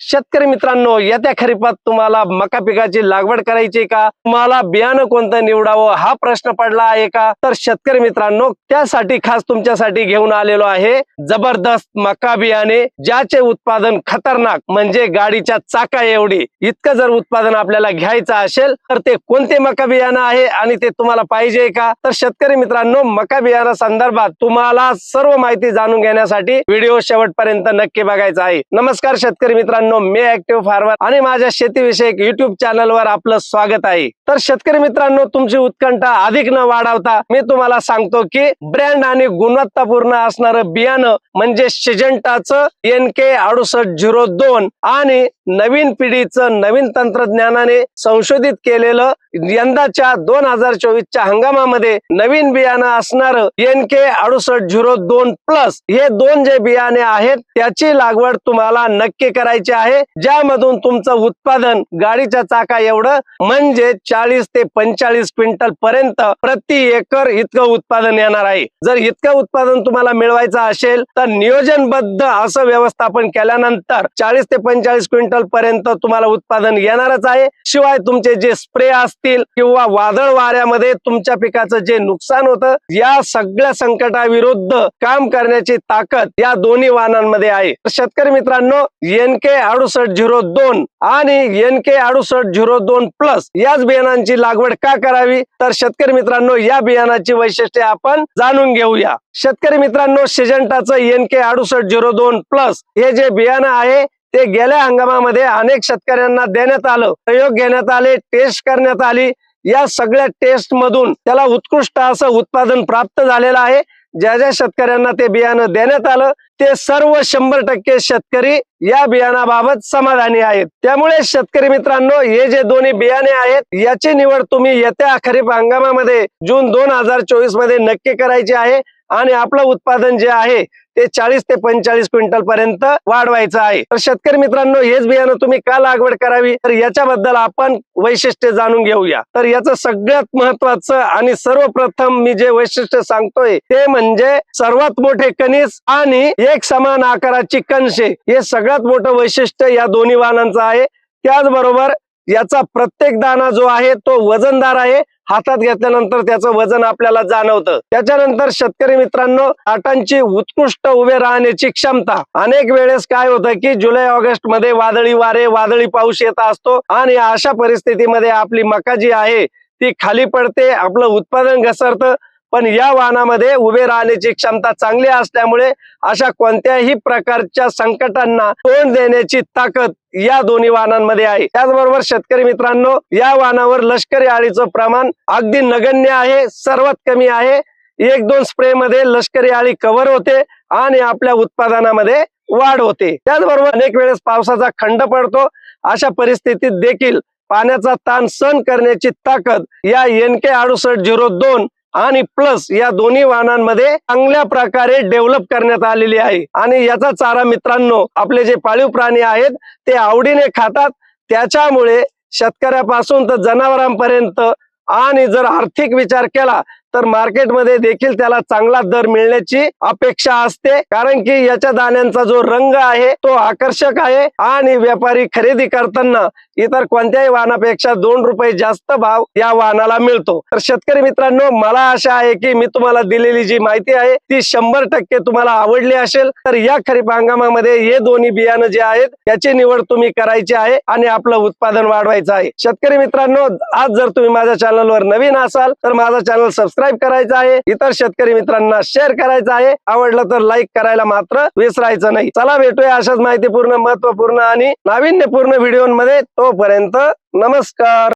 शेतकरी मित्रांनो येत्या खरीपात तुम्हाला मका पिकाची लागवड करायची का? तुम्हाला बियाणं कोणतं निवडावं हा प्रश्न पडला आहे का? तर शेतकरी मित्रांनो त्यासाठी खास तुमच्यासाठी घेऊन आलेलो आहे जबरदस्त मका बियाणे ज्याचे उत्पादन खतरनाक म्हणजे गाडीच्या चाका एवढी. इतकं जर उत्पादन आपल्याला घ्यायचं असेल तर ते कोणते मका बियाणं आहे आणि ते तुम्हाला पाहिजे का? तर शेतकरी मित्रांनो मका बियाणा संदर्भात तुम्हाला सर्व माहिती जाणून घेण्यासाठी व्हिडिओ शेवटपर्यंत नक्की बघायचा आहे. नमस्कार शेतकरी मित्रांनो. मी ऍक्टिव्ह फार्मर आणि माझ्या शेतीविषयक युट्यूब चॅनलवर आपलं स्वागत आहे. तर शेतकरी मित्रांनो तुमची उत्कंठा अधिक न वाढवता मी तुम्हाला सांगतो की ब्रँड आणि गुणवत्तापूर्ण असणारं बियाणं म्हणजे सिजंटाचं एन के अडुसष्ट झिरो दोन आणि नवीन पिढीचं नवीन तंत्रज्ञानाने संशोधित केलेलं यंदाच्या दोन हजार चोवीसच्या हंगामामध्ये नवीन बियाणं असणारं एन के अडुसष्ट झिरो दोन प्लस हे दोन जे बियाणे आहेत त्याची लागवड तुम्हाला नक्की करायची आहे. ज्यामधून तुमचं उत्पादन गाडीच्या चाका एवढं म्हणजे चाळीस ते पंचाळीस क्विंटल पर्यंत प्रति एकर इतकं उत्पादन येणार आहे. जर इतकं उत्पादन तुम्हाला मिळवायचं असेल तर नियोजनबद्ध असं व्यवस्थापन केल्यानंतर चाळीस ते पंचाळीस क्विंटल पर्यंत तुम्हाला उत्पादन येणारच आहे. शिवाय तुमचे जे स्प्रे असतील किंवा वादळ वाऱ्यामध्ये तुमच्या पिकाचं जे नुकसान होतं या सगळ्या संकटाविरुद्ध काम करण्याची ताकद या दोन्ही वाहनांमध्ये आहे. शेतकरी मित्रांनो एन के अडुसष्ट झिरो दोन आणि एन के अडुसष्ट झिरो दोन प्लस याच बियाणांची लागवड का करावी? तर शेतकरी मित्रांनो या बियाणाची वैशिष्ट्ये आपण जाणून घेऊया. शेतकरी मित्रांनो सिजंटाचं एन के अडुसष्ट झिरो दोन प्लस हे जे बियाणं आहे ते गेल्या हंगामामध्ये अनेक शेतकऱ्यांना देण्यात आलं प्रयोग घेण्यात आले टेस्ट करण्यात आली. या सगळ्या टेस्ट मधून त्याला उत्कृष्ट असं उत्पादन प्राप्त झालेलं आहे. ज्या ज्या शेतकऱ्यांना ते बियाणं देण्यात आलं ते सर्व शंभर टक्के शेतकरी या बियाणाबाबत समाधानी आहेत. त्यामुळे शेतकरी मित्रांनो हे जे दोन्ही बियाणे आहेत याची निवड तुम्ही येत्या खरीप हंगामामध्ये जून दोन हजार चोवीसमध्ये नक्की करायची आहे. आणि आपलं उत्पादन जे आहे ते चाळीस ते पंचाळीस क्विंटल पर्यंत वाढवायचं आहे. तर शेतकरी मित्रांनो हेच बियाणं तुम्ही का लागवड करावी? तर याच्याबद्दल आपण वैशिष्ट्य जाणून घेऊया. तर याचं सगळ्यात महत्वाचं आणि सर्वप्रथम मी जे वैशिष्ट्य सांगतोय ते म्हणजे सर्वात मोठे कणीस आणि एक समान आकाराची कणशे हे सगळ्यात मोठं वैशिष्ट्य या दोन्ही वाहनांचं आहे. त्याचबरोबर याचा प्रत्येक दाना जो आहे तो वजनदार आहे. हातात घेतल्यानंतर त्याचं वजन आपल्याला जाणवतं. त्याच्यानंतर शेतकरी मित्रांनो आटांची उत्कृष्ट उभे राहण्याची क्षमता. अनेक वेळेस काय होतं की जुलै ऑगस्टमध्ये वादळी वारे वादळी पाऊस येत असतो आणि अशा परिस्थितीमध्ये आपली मका जी आहे ती खाली पडते आपलं उत्पादन घसरतं पण या वाहनामध्ये उभे राहण्याची क्षमता चांगली असल्यामुळे अशा कोणत्याही प्रकारच्या संकटांना तोंड देण्याची ताकद या दोन्ही वाहनांमध्ये आहे. त्याचबरोबर शेतकरी मित्रांनो या वाहनावर लष्करी आळीचं प्रमाण अगदी नगण्य आहे सर्वात कमी आहे. एक दोन स्प्रे मध्ये लष्करी आळी कव्हर होते आणि आपल्या उत्पादनामध्ये वाढ होते. त्याचबरोबर अनेक वेळेस पावसाचा खंड पडतो. अशा परिस्थितीत देखील पाण्याचा ताण सहन करण्याची ताकद या एन के अडुसष्ट झिरो दोन आणि प्लस या दोन्ही वाहनांमध्ये चांगल्या प्रकारे डेव्हलप करण्यात आलेली आहे. आणि याचा चारा मित्रांनो आपले जे पाळीव प्राणी आहेत ते आवडीने खातात. त्याच्यामुळे शेतकऱ्यापासून तर जनावरांपर्यंत आणि जर आर्थिक विचार केला तर मार्केटमध्ये देखील त्याला चांगला दर मिळण्याची अपेक्षा असते. कारण की याच्या दाण्यांचा जो रंग आहे तो आकर्षक आहे आणि व्यापारी खरेदी करताना इतर कोणत्याही वाहनापेक्षा दोन रुपये जास्त भाव या वाहनाला मिळतो. तर शेतकरी मित्रांनो मला आशा आहे की मी तुम्हाला दिलेली जी माहिती आहे ती शंभर टक्के तुम्हाला आवडली असेल. तर या खरीप हंगामामध्ये हे दोन्ही बियाणं जे आहेत याची निवड तुम्ही करायची आहे आणि आपलं उत्पादन वाढवायचं आहे. शेतकरी मित्रांनो आज जर तुम्ही माझ्या चॅनलवर नवीन असाल तर माझा चॅनल सबस्क्राईब करायचा आहे. इतर शेतकरी मित्रांना शेअर करायचं आहे. आवडलं तर लाईक करायला मात्र विसरायचं नाही. चला भेटूया अशाच माहितीपूर्ण महत्त्वपूर्ण आणि नाविन्यपूर्ण व्हिडिओमध्ये तोपर्यंत नमस्कार.